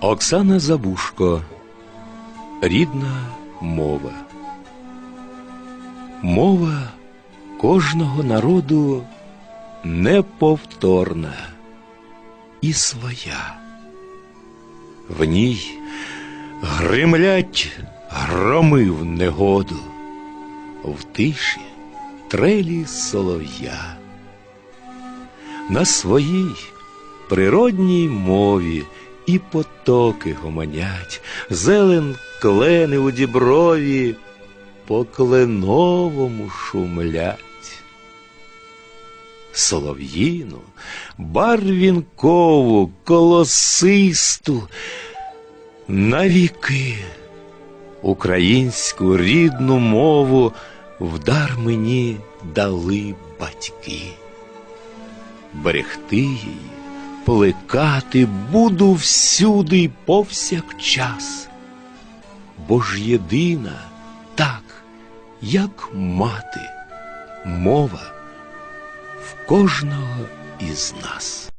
Оксана Забушко Рідна мова. Мова кожного народу неповторна і своя. В ній гримлять громи в негоду, в тиші трелі солов'я. На своїй природній мові і потоки гомонять, зелен клени у діброві по кленовому шумлять. Солов'їну, барвінкову, колосисту, навіки українську рідну мову вдар мені дали батьки. Берегти її, плекати буду всюди повсякчас, бо ж єдина, так, як мати, мова в кожного із нас.